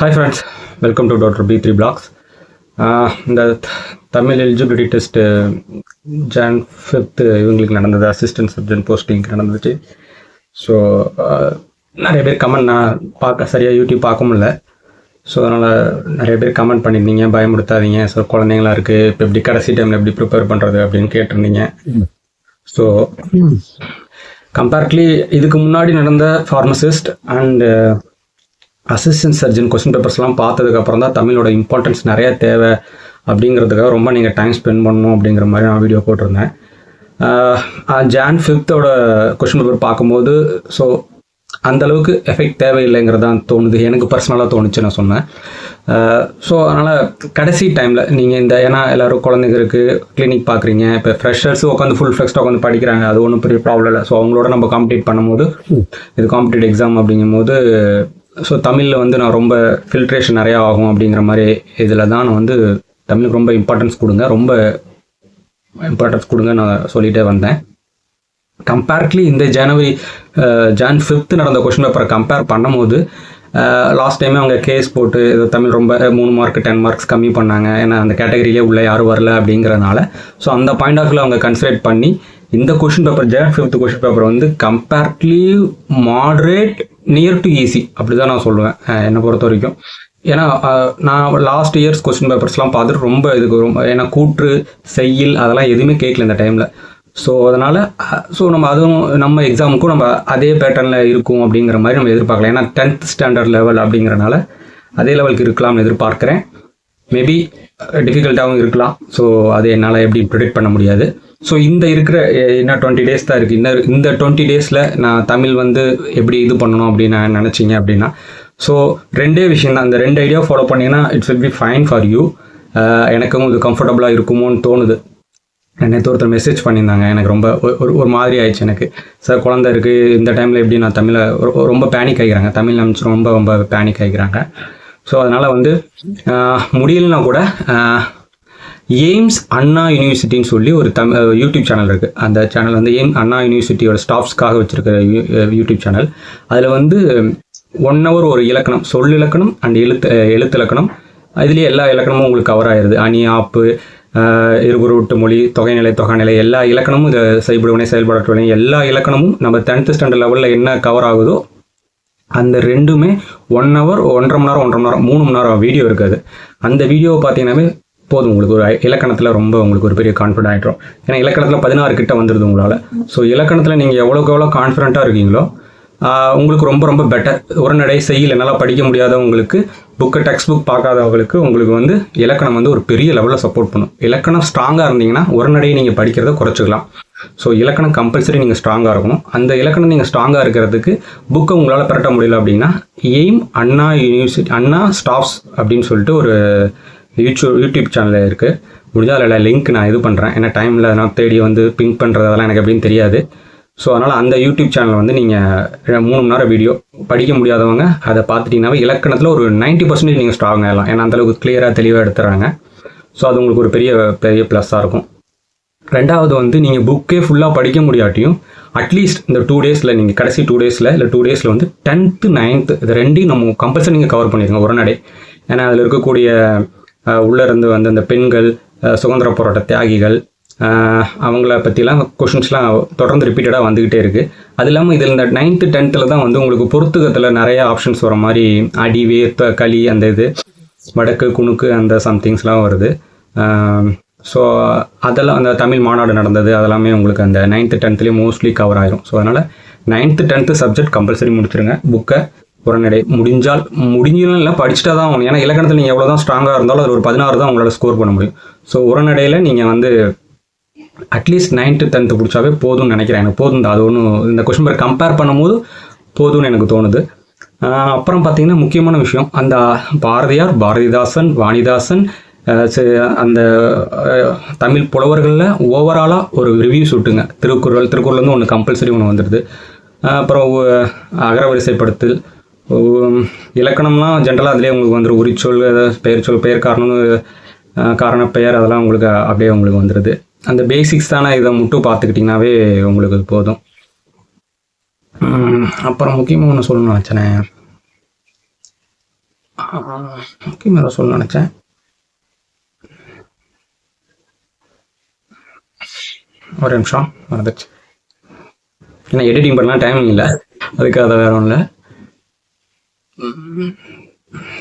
Hi friends welcome to doctor B three blogs இந்த Tamil eligibility test June fifth இவங்களுக்கு நடந்தது assistant surgeon posting நடந்துச்சு. So uh, நிறைய பேர் கமெண்ட் நான் பார்க்க சரியாக யூடியூப் பார்க்க முடியல. ஸோ அதனால் நிறைய பேர் கமெண்ட் பண்ணியிருந்தீங்க பயமுடுத்தாதீங்க ஸோ குழந்தைங்களா இருக்குது இப்போ எப்படி கடைசி டைமில் எப்படி ப்ரிப்பேர் பண்ணுறது அப்படின்னு கேட்டிருந்தீங்க. ஸோ கம்பேர்ட்லி இதுக்கு முன்னாடி நடந்த pharmacist and assistant surgeon question பேப்பர்ஸ்லாம் பார்த்ததுக்கப்புறம் தான் தமிழோட இம்பார்ட்டன்ஸ் நிறையா தேவை அப்படிங்கிறதுக்காக ரொம்ப நீங்கள் டைம் ஸ்பெண்ட் பண்ணணும் அப்படிங்கிற மாதிரி நான் வீடியோ போட்டிருந்தேன். ஜான் ஃபிஃப்த்தோட கொஸ்டின் பேப்பர் பார்க்கும்போது ஸோ அந்தளவுக்கு எஃபெக்ட் தேவையில்லைங்கிறது தான் தோணுது. எனக்கு பர்சனலாக தோணுச்சு நான் சொன்னேன். ஸோ அதனால் கடைசி டைமில் நீங்கள் இந்த ஏன்னா எல்லோரும் குழந்தைங்க இருக்குது கிளினிக் பார்க்குறீங்க இப்போ ஃப்ரெஷர்ஸும் உட்காந்து ஃபுல் ஃப்ளெக்ஸ்டாக உட்காந்து படிக்கிறாங்க அது ஒன்றும் பெரிய ப்ராப்ளம் இல்லை. ஸோ அவங்களோட நம்ம காம்படிட் பண்ணும்போது இது காம்படிட்டிவ் எக்ஸாம் அப்படிங்கும்போது ஸோ தமிழில் வந்து நான் ரொம்ப ஃபில்ட்ரேஷன் நிறையா ஆகும் அப்படிங்கிற மாதிரி இதில் தான் நான் வந்து தமிழுக்கு ரொம்ப இம்பார்ட்டன்ஸ் கொடுங்க. ரொம்ப இம்பார்ட்டன்ஸ் கொடுங்க நான் சொல்லிகிட்டே வந்தேன். கம்பேர்ட்லி இந்த ஜனவரி ஜான் ஃபிஃப்த் நடந்த கொஷின் பேப்பரை கம்பேர் பண்ணும்போது லாஸ்ட் டைமே அவங்க கேஸ் போட்டு ஏதோ தமிழ் ரொம்ப மூணு மார்க் டென் மார்க்ஸ் கம்மி பண்ணாங்க. ஏன்னா அந்த கேட்டகரியிலே உள்ள யாரும் வரல அப்படிங்கிறனால ஸோ அந்த பாயிண்ட் ஆஃப் அவங்க கன்சிடர் பண்ணி இந்த question paper June fifth question paper வந்து comparatively moderate near to easy அப்படி தான் நான் சொல்லுவேன். என்னை பொறுத்த வரைக்கும். ஏன்னா நான் லாஸ்ட் இயர்ஸ் கொஸ்டின் பேப்பர்ஸ்லாம் பார்த்துட்டு ரொம்ப இதுக்கு ரொம்ப ஏன்னா கூற்று செய்யில் அதெல்லாம் எதுவுமே கேட்கல இந்த டைமில் ஸோ அதனால் ஸோ நம்ம அதுவும் நம்ம எக்ஸாமுக்கும் நம்ம அதே பேட்டர்னில் இருக்கும் அப்படிங்கிற மாதிரி நம்ம எதிர்பார்க்கலாம் ஏன்னா டென்த் ஸ்டாண்டர்ட் லெவல் அப்படிங்கிறனால அதே லெவலுக்கு இருக்கலாம்னு எதிர்பார்க்குறேன். மேபி டிஃபிகல்ட்டாகவும் இருக்கலாம். ஸோ அது என்னால் எப்படி ப்ரிடிக்ட் பண்ண முடியாது. ஸோ இந்த இருக்கிற என்ன டுவெண்ட்டி டேஸ் தான் இருக்குது இந்த இந்த டுவெண்ட்டி டேஸில் நான் தமிழ் வந்து எப்படி இது பண்ணணும் அப்படின்னு நான் நினச்சிங்க அப்படின்னா ஸோ ரெண்டே விஷயம் தான். அந்த ரெண்டு ஐடியா ஃபாலோ பண்ணிங்கன்னா it's will be fine for you எனக்கும் இது கம்ஃபர்டபுளாக இருக்குமோன்னு தோணுது. நேற்று ஒருத்தர் மெசேஜ் பண்ணியிருந்தாங்க. எனக்கு ரொம்ப ஒரு- ஒரு ஒரு மாதிரி ஆயிடுச்சு எனக்கு. சார் குழந்தை இருக்குது இந்த டைமில் எப்படி நான் தமிழை ரொம்ப பேனிக் ஆகிக்கிறாங்க தமிழ் நினச்சி ரொம்ப ரொம்ப பேனிக் ஆகிக்கிறாங்க ஸோ அதனால் வந்து முடியலன்னா முடியலனா கூட எய்ம்ஸ் அண்ணா யூனிவர்சிட்டின்னு சொல்லி ஒரு தம் யூடியூப் சேனல் இருக்குது அந்த சேனல் வந்து எய்ம் அண்ணா யூனிவர்சிட்டியோட ஸ்டாஃப்ஸ்க்காக வச்சுருக்கிற யூடியூப் சேனல். அதில் வந்து ஒன் ஹவர் ஒரு இலக்கணம் சொல் இலக்கணம் அண்ட் எழுத்து எழுத்து இலக்கணம். இதுலேயே எல்லா இலக்கணமும் உங்களுக்கு கவர் ஆயிடுது அணி ஆப்பு இருபுருட்டு மொழி தொகைநிலை தொகைநிலை எல்லா இலக்கணமும் இதை செயல்படுவனே செயல்படவினை எல்லா இலக்கணமும் நம்ம டென்த்து ஸ்டாண்டர்ட் லெவலில் என்ன கவர் ஆகுதோ அந்த ரெண்டுமே ஒன் ஹவர் ஒன்றரை மணி நேரம் ஒன்றரை மணி நேரம் மூணு மணி நேரம் வீடியோ இருக்காது அந்த வீடியோவை பார்த்தீங்கன்னாவே போதும் உங்களுக்கு ஒரு இலக்கணத்தில் ரொம்ப உங்களுக்கு ஒரு பெரிய கான்ஃபிடென்ட் ஆகிடும் ஏன்னா இலக்கணத்தில் பதினாறு கிட்ட வந்துடுது உங்களால். ஸோ இலக்கணத்தில் நீங்கள் எவ்வளோக்கு எவ்வளோ கான்ஃபிடண்ட்டாக இருக்கீங்களோ உங்களுக்கு ரொம்ப ரொம்ப பெட்டர் உரைநடை செய்யல என்னால் படிக்க முடியாதவங்களுக்கு புக்கு டெக்ஸ்ட் புக் பார்க்காதவங்களுக்கு உங்களுக்கு வந்து இலக்கணம் வந்து ஒரு பெரிய லெவலில் சப்போர்ட் பண்ணும். இலக்கணம் ஸ்ட்ராங்காக இருந்தீங்கன்னா உரைநடையை நீங்கள் படிக்கிறத குறைச்சிக்கலாம். ஸோ இலக்கணம் கம்பல்சரி நீங்கள் ஸ்ட்ராங்காக இருக்கணும். அந்த இலக்கணம் நீங்கள் ஸ்ட்ராங்காக இருக்கிறதுக்கு புக்கை உங்களால் பெரட்ட முடியல அப்படின்னா aim Anna university Anna staffs அப்படின்னு சொல்லிட்டு ஒரு யூடியூப் யூடியூப் சேனல் இருக்குது முடிஞ்சால் அதில் லிங்க் நான் இது பண்ணுறேன் ஏன்னா டைமில் நான் தேடி வந்து பிங்க் பண்ணுறது அதெல்லாம் எனக்கு எப்படின்னு தெரியாது. ஸோ அதனால் அந்த யூடியூப் சேனல் வந்து நீங்கள் மூணு மணி நேரம் வீடியோ படிக்க முடியாதவங்க அதை பார்த்துட்டிங்கனாவே இலக்கணத்தில் ஒரு 90% பர்சன்டேஜ் நீங்கள் ஸ்ட்ராங் ஆகலாம் ஏன்னா அந்தளவுக்கு கிளியராக தெளிவாக எடுத்துறாங்க. ஸோ அது உங்களுக்கு ஒரு பெரிய பெரிய ப்ளஸ்ஸாக இருக்கும். ரெண்டாவது வந்து நீங்கள் புக்கே ஃபுல்லாக படிக்க முடியாட்டியும் அட்லீஸ்ட் இந்த டூ டேஸில் நீங்கள் கடைசி டூ டேஸில் இல்லை டூ டேஸில் வந்து டென்த்து நைன்த்து இது ரெண்டையும் நம்ம கம்பல்சரி நீங்கள் கவர் பண்ணிடுங்க உடனடி ஏன்னா அதில் இருக்கக்கூடிய உள்ளேருந்து இருந்து வந்த அந்த பெண்கள் சுதந்திர போராட்ட தியாகிகள் அவங்கள பற்றிலாம் கொஷின்ஸ்லாம் தொடர்ந்து ரிப்பீட்டடாக வந்துக்கிட்டே இருக்குது அது இல்லாமல் இதில் இந்த நைன்த்து டென்த்தில் தான் வந்து உங்களுக்கு பொறுத்துக்கத்தில் நிறைய ஆப்ஷன்ஸ் வர மாதிரி அடி வேர்த்த களி அந்த இது வடக்கு குணுக்கு அந்த சம்திங்ஸ்லாம் வருது. ஸோ அதெல்லாம் அந்த தமிழ் மாநாடு நடந்தது அதெல்லாமே உங்களுக்கு அந்த நைன்த்து டென்த்துலேயே மோஸ்ட்லி கவர் ஆயிரும். ஸோ அதனால் நைன்த்து டென்த்து சப்ஜெக்ட் கம்பல்சரி முடிச்சிருங்க. புக்கை உடனடி முடிஞ்சால் முடிஞ்சாலும் இல்லை படிச்சுட்டா தான் ஆகணும். ஏன்னா இலக்கணத்தில் நீங்கள் எவ்வளோ தான் ஸ்ட்ராங்காக இருந்தாலும் அது ஒரு பதினாறு தான் உங்களால் ஸ்கோர் பண்ண முடியும். ஸோ உரநடையில் நீங்கள் வந்து அட்லீஸ்ட் நைன்த்து டென்த்து பிடிச்சாவே போதும்னு நினைக்கிறேன். எனக்கு போதும் தான். அது ஒன்றும் இந்த கொஷின் பேர் கம்பேர் பண்ணும்போது போதும்னு எனக்கு தோணுது. அப்புறம் பார்த்தீங்கன்னா முக்கியமான விஷயம். அந்த பாரதியார் பாரதிதாசன் வாணிதாசன் அந்த தமிழ் புலவர்களில் ஓவராலாக ஒரு ரிவ்யூ சுட்டுங்க திருக்குறள் திருக்குறள் வந்து ஒன்று கம்பல்சரி ஒன்று வந்துடுது அப்புறம் அகரவரிசைப்படுத்தல் இலக்கணம்லாம் ஜென்ரலாக அதிலே உங்களுக்கு வந்துடும் உரிச்சொல் அதாவது பெயர் சொல் பெயர் காரணம் காரண பெயர் அதெல்லாம் உங்களுக்கு அப்படியே உங்களுக்கு வந்துடுது அந்த பேசிக்ஸ் தானே இதை மட்டும் பார்த்துக்கிட்டிங்கனாவே உங்களுக்கு போதும். அப்புறம் முக்கியமாக ஒன்று சொல்லணும்னு நினச்சேனே. முக்கியமாக சொல்ல நினச்சேன். ஒரு நிமிஷம் மறந்துச்சு ஏன்னா எடிட்டிங் பண்ணலாம் டைமிங் இல்லை. அதுக்காக அதை வேற ஒன்றும் இல்லை.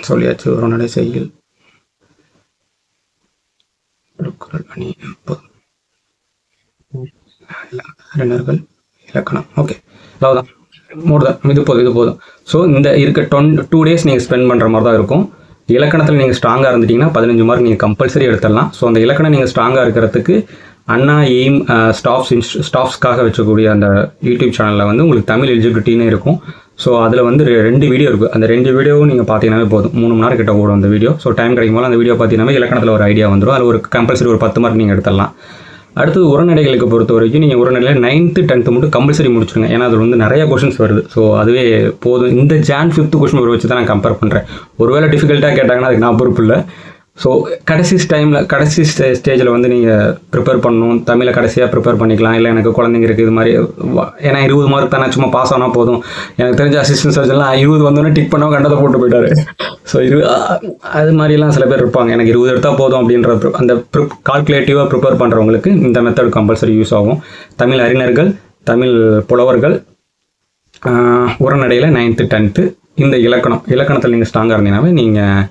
சொல்லியாச்சு ஒரு நடை செய்யில் திருக்குறள் அணி அறிஞர்கள் இலக்கணம். ஓகே அவ்வளோதான் மோர் தான் இது போதும் இது போதும். ஸோ இந்த இருக்க டொன் டூ டேஸ் நீங்கள் ஸ்பெண்ட் பண்ணுற மாதிரி தான் இருக்கும். இலக்கணத்தில் நீங்கள் ஸ்ட்ராங்காக இருந்துட்டீங்கன்னா பதினஞ்சு மார்க் நீங்கள் கம்பல்சரி எடுத்துடலாம். ஸோ அந்த இலக்கணம் நீங்கள் ஸ்ட்ராங்காக இருக்கிறதுக்கு அண்ணா எய்ம் ஸ்டாஃப்ஸ் இன்ஸ் ஸ்டாஃப்ஸ்க்காக வச்சக்கூடிய அந்த யூடியூப் சேனலில் வந்து உங்களுக்கு தமிழ் எலிஜிபிலிட்டின்னு இருக்கும். ஸோ அதில் வந்து ரெண்டு வீடியோ இருக்குது அந்த ரெண்டு வீடியோவும் நீங்கள் பார்த்தீங்கன்னாவே போதும். மூணு மணி நேரம் கிட்ட ஓடும் அந்த வீடியோ ஸோ டைம் கிடைக்கும் போது அந்த வீடியோ பார்த்தீங்கன்னா இலக்கணத்தில் ஒரு ஐடியா வந்துடும் அது ஒரு கம்பல்சரி ஒரு பத்து மார்க் நீங்கள் எடுத்துடலாம். அடுத்தது உரநடைகளுக்கு பொறுத்த வரைக்கும் நீங்கள் உரநடையில் நைன்த்து டென்த்து மட்டும் கம்பல்சரி முடிச்சுருங்க. ஏன்னா அதில் வந்து நிறைய கொஷின்ஸ் வருது. ஸோ அதுவே போதும். இந்த ஜான் ஃபிஃப்த்து கொஷின் ஒரு வச்சு தான் நான் கம்பேர் பண்ணுறேன் ஒருவேளை டிஃபிகல்ட்டாக கேட்டாங்கன்னா அதுக்கு நான் பொறுப்பு இல்லை. ஸோ கடைசி டைமில் கடைசி ஸ்டே ஸ்டேஜில் வந்து நீங்கள் ப்ரிப்பேர் பண்ணணும். தமிழை கடைசியாக ப்ரிப்பேர் பண்ணிக்கலாம். இல்லை எனக்கு குழந்தைங்க இருக்குது இது மாதிரி ஏன்னா இருபது மார்க் தானே சும்மா பாஸ் ஆனால் போதும். எனக்கு தெரிஞ்ச அசிஸ்டன்ட் சர்ஜன்லாம் இருபது வந்தோடனே டிக் பண்ணால் கண்டதை போட்டு போயிட்டாரு. ஸோ இரு அது மாதிரிலாம் சில பேர் இருப்பாங்க. எனக்கு இருபது எடுத்தால் போதும் அப்படின்ற அந்த அந்த கால்குலேட்டிவாக ப்ரிப்பேர் பண்ணுறவங்களுக்கு இந்த மெத்தட் கம்பல்சரி யூஸ் ஆகும். தமிழ் அறிஞர்கள் தமிழ் புலவர்கள் உரநடையில் நைன்த்து டென்த்து இந்த இலக்கணம். இலக்கணத்தில் நீங்கள் ஸ்ட்ராங்காக இருந்தீங்கன்னாவே நீங்கள்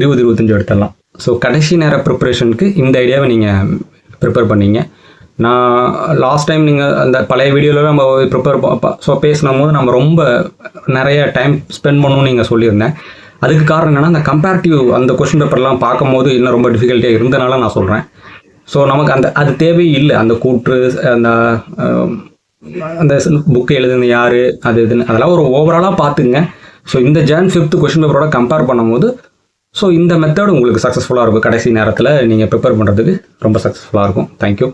இருபது இருபத்தஞ்சு எடுத்துடலாம். ஸோ கடைசி நேர ப்ரிப்பரேஷனுக்கு இந்த ஐடியாவை நீங்கள் ப்ரிப்பேர் பண்ணீங்க. நான் லாஸ்ட் டைம் நீங்கள் அந்த பழைய வீடியோவில் நம்ம ப்ரிப்பேர் ஸோ பேசினும் நம்ம ரொம்ப நிறைய டைம் ஸ்பெண்ட் பண்ணணும்னு நீங்கள் சொல்லியிருந்தேன். அதுக்கு காரணம் என்னென்னா அந்த கம்பேரிட்டிவ் அந்த கொஷின் பேப்பர்லாம் பார்க்கும்போது இன்னும் ரொம்ப டிஃபிகல்ட்டியாக இருந்தனால நான் சொல்கிறேன் ஸோ நமக்கு அந்த அது தேவையே இல்லை அந்த கூற்று அந்த அந்த புக்கு எழுதுனது யார் அது இதுன்னு அதெல்லாம் ஒரு ஓவராலாக பார்த்துங்க. ஸோ இந்த ஜான் ஃபிஃப்த் கொஷின் பேப்பரோட கம்பேர் பண்ணும்போது ஸோ இந்த மெத்தட் உங்களுக்கு சக்ஸஸ்ஃபுல்லாக இருக்கும். கடைசி நேரத்தில் நீங்கள் ப்ரிப்பேர் பண்ணுறதுக்கு ரொம்ப சக்ஸஸ்ஃபுல்லாக இருக்கும். தேங்க்யூ